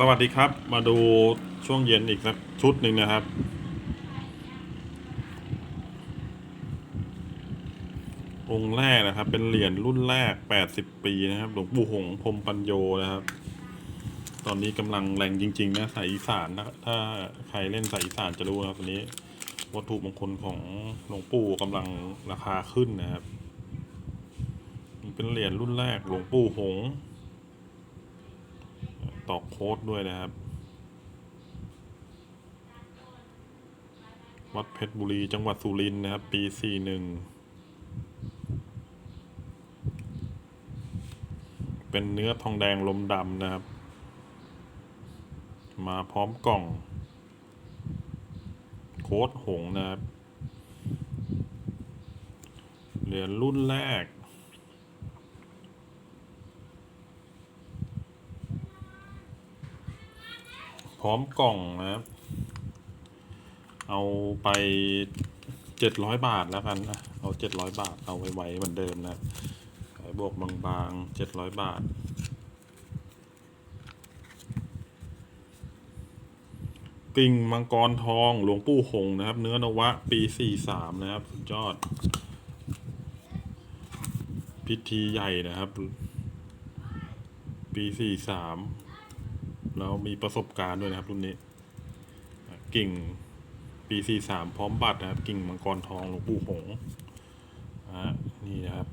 สวัสดีครับ มาดูช่วงเย็นอีกสักชุดหนึ่งนะครับ องค์แรกนะครับ เป็นเหรียญรุ่นแรก80ปีนะครับ หลวงปู่หงพรมปัญโยนะครับ ตอนนี้กำลังแรงจริง ๆ นะสายอีสานนะถ้าใครเล่นสายอีสานจะรู้นะครับตอนนี้ วัตถุมงคลของหลวงปู่กำลังราคาขึ้นนะครับ เป็นเหรียญรุ่นแรกหลวงปู่หงส์ ต่อโค้ดด้วยนะครับ วัดเพชรบุรีจังหวัดสุรินทร์นะครับ ปี 41 เป็นเนื้อทองแดงลมดำนะครับ มาพร้อมกล่อง โค้ดหงนะครับ เหรียญรุ่นแรก พร้อมกล่องนะครับ เอาไปเจ็ดร้อยบาทแล้วกันนะเอาเจ็ดร้อยบาทเอาไว้ไว้เหมือนเดิมนะบขายบวกบางๆเจ็ดร้อยบาท กิ่งมังกรทองหลวงปู่หงนะครับ เนื้อนวะปีสี่สามนะครับสุดยอด พิธีใหญ่นะครับ ปีสี่สาม แล้วมีประสบการณ์ด้วยนะครับ รุ่นนี้ กิ่งปีสี่สามพร้อมบัตรนะครับ กิ่งมังกรทองหลวงปู่หงส์อะนี่นะครับ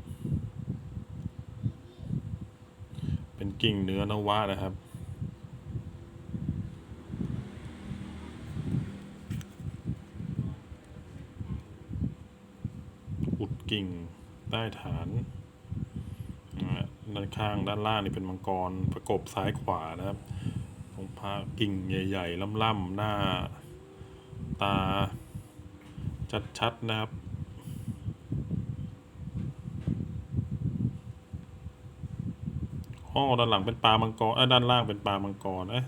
เป็นกิ่งเนื้อนวะนะครับอุดกิ่งใต้ฐานด้านข้างด้านล่างนี่เป็นมังกรประกบซ้ายขวานะครับ พระกิ่งใหญ่ ๆล่ำๆหน้าตา ชัด ๆ นะครับ ห้องด้านหลังเป็นปลามังกรเอ้ยด้านล่างเป็นปลามังกรเอ้ย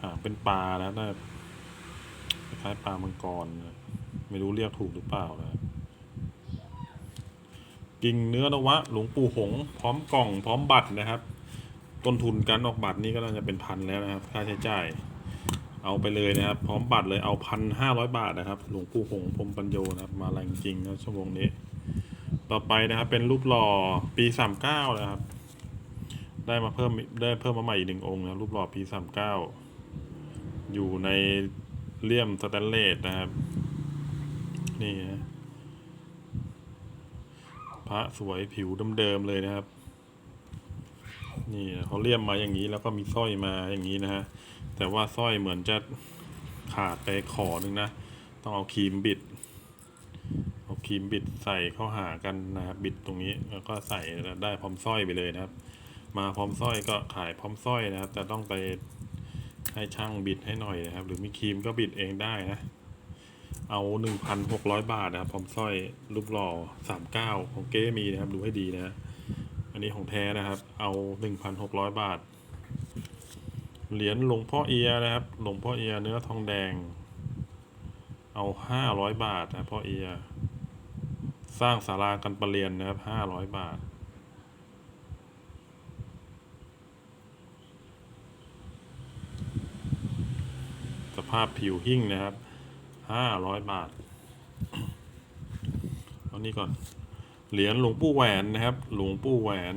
หางเป็นปลาแล้วนะคล้ายปลามังกรนะไม่รู้เรียกถูกหรือเปล่านะกิ่งเนื้อนวะ หลวงปู่หง พร้อมกล่องพร้อมบัตรนะครับ ต้นทุนการออกบัตรนี่ก็น่าจะเป็นพันแล้วนะครับ ค่าใช้จ่าย เอาไปเลยนะครับ พร้อมบัตรเลยเอาพันห้าร้อยบาทนะครับ หลวงปู่หงส์พรมปัญโยนะครับ มาแรงจริงนะชั่วโมงนี้ ต่อไปนะครับเป็นรูปหล่อปีสามเก้านะครับ ได้มาเพิ่มได้เพิ่มมาใหม่อีกหนึ่งองค์นะรูปหล่อปีสามเก้าอยู่ในเลี่ยมสแตนเลสนะครับ นี่นะพระสวยผิวเดิมๆเลยนะครับ นี่เขาเลี่ยมมาอย่างนี้แล้วก็มีสร้อยมาอย่างนี้นะฮะ แต่ว่าสร้อยเหมือนจะขาดไปขอหนึ่งนะ ต้องเอาครีมบิด เอาครีมบิดใส่เข้าหากันนะครับบิดตรงนี้แล้วก็ใส่ได้พร้อมสร้อยไปเลยนะครับ มาพร้อมสร้อยก็ขายพร้อมสร้อยนะครับ แต่ต้องไปให้ช่างบิดให้หน่อยนะครับ หรือมีครีมก็บิดเองได้นะ เอาหนึ่งพันหกร้อยบาทนะครับพร้อมสร้อยรูปหล่อสามเก้าของเก้มีนะครับดูให้ดีนะ อันนี้ของแท้นะครับ เอาหนึ่งพันหกร้อยบาท เหรียญหลวงพ่อเอียนะครับ หลวงพ่อเอียเนื้อทองแดง เอาห้าร้อยบาทนะพ่อเอีย สร้างศาลากันประเรียนนะครับห้าร้อยบาทสภาพผิวหิ้งนะครับห้าร้อยบาท เอานี้ก่อน เหรียญหลวงปู่แหวนนะครับ หลวงปู่แหวน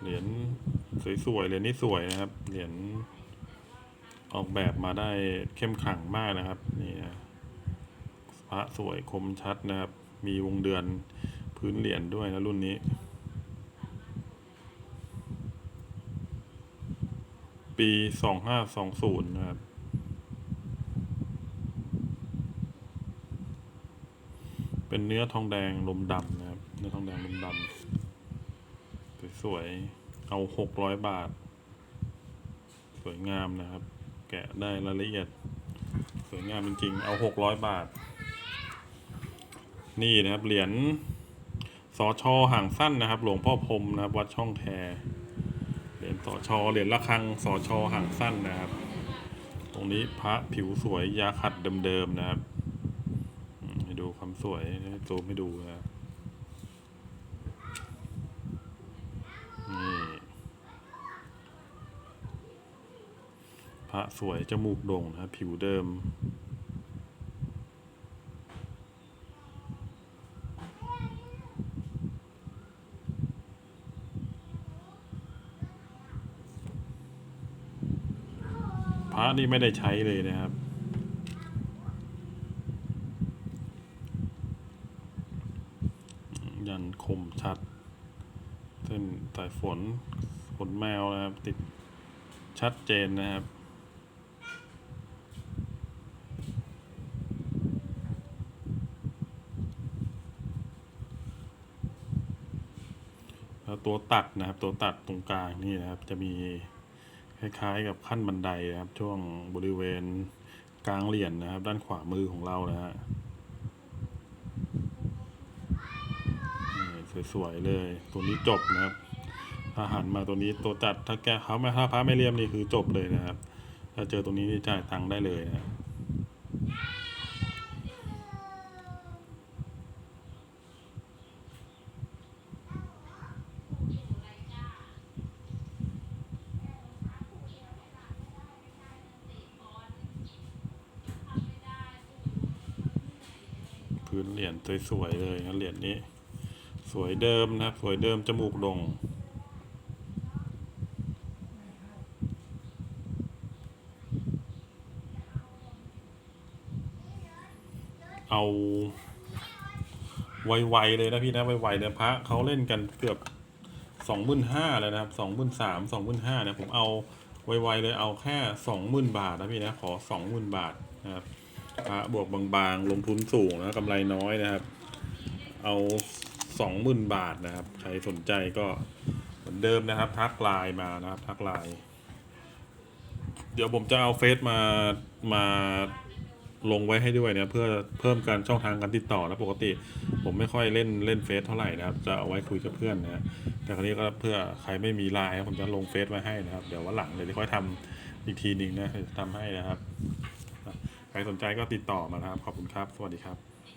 เหรียญสวยๆ เหรียญนี้สวยนะครับ เหรียญออกแบบมาได้เข้มขลังมากนะครับ นี่นะพระสวยคมชัดนะครับ มีวงเดือนพื้นเหรียญด้วยนะรุ่นนี้ ปีสองห้าสองศูนย์นะครับ เป็นเนื้อทองแดงลมดำนะครับ เนื้อทองแดงลมดำสวยๆเอาหกร้อยบาท สวยงามนะครับ แกะได้รายละเอียด สวยงามจริงๆ เอาหกร้อยบาท นี่นะครับเหรียญสอชอห่างสั้นนะครับ หลวงพ่อพรมนะครับ วัดช่องแคเหรียญสอชอเหรียญระฆังสอชอห่างสั้นนะครับ ตรงนี้พระผิวสวยยาขัดเดิมๆนะครับ อืมให้ดูความ สวยให้ซูมให้ดูนะนี่พระสวย จมูกโด่งนะผิวเดิม พระนี่ไม่ได้ใช้เลยนะครับ ยัน คมชัด เส้นสายฝนขนแมวนะครับ ติดชัดเจนนะครับแล้วตัวตัดนะครับ ตัวตัดตรงกลางนี่นะครับ จะมีคล้ายๆกับขั้นบันไดนะครับ ช่วงบริเวณกลางเหรียญนะครับ ด้านขวามือของเรานะฮะนี่ สวยๆเลย ตัวนี้จบนะครับถ้าหันมาตัวนี้ตัวตัดถ้าแกเขาไม่ถ้าพระไม่เลี่ยมนี่คือจบเลยนะครับ ถ้าเจอตรงนี้นี่จ่ายตังค์ได้เลยนะครับพื้นเหรียญสวยๆเลยนะเหรียญนี้ สวยเดิมนะครับ สวยเดิมจมูกโด่งเอาไวๆเลยนะพี่นะไวๆเลยพระเขาเล่นกันเกือบสองหมื่นห้าแล้วนะครับสองหมื่นสามสองหมื่นห้าเนี่ยผมเอาไวๆเลยเอาแค่สองหมื่นบาทนะพี่นะขอสองหมื่นบาทนะครับพระบวกบางๆ ลงทุนสูงนะกำไรน้อยนะครับ เอา สองหมื่นบาทนะครับ ใครสนใจก็เหมือนเดิมนะครับ ทักไลน์มานะครับ ทักไลน์เดี๋ยวผมจะเอาเฟซมามาลงไว้ให้ด้วยนะเพื่อเพิ่มการช่องทางการติดต่อนะปกติ ผมไม่ค่อยเล่นเล่นเฟซเท่าไหร่นะครับ จะเอาไว้คุยกับเพื่อนนะแต่ครั้นี้ก็เพื่อใครไม่มีไลน์ผมจะลงเฟซไว้ให้นะครับ เดี๋ยววันหลังเดี๋ยวจะค่อยทำอีกทีหนึ่งนะเดี๋ยวทำให้นะครับใครสนใจก็ติดต่อมานะครับ ขอบคุณครับ สวัสดีครับ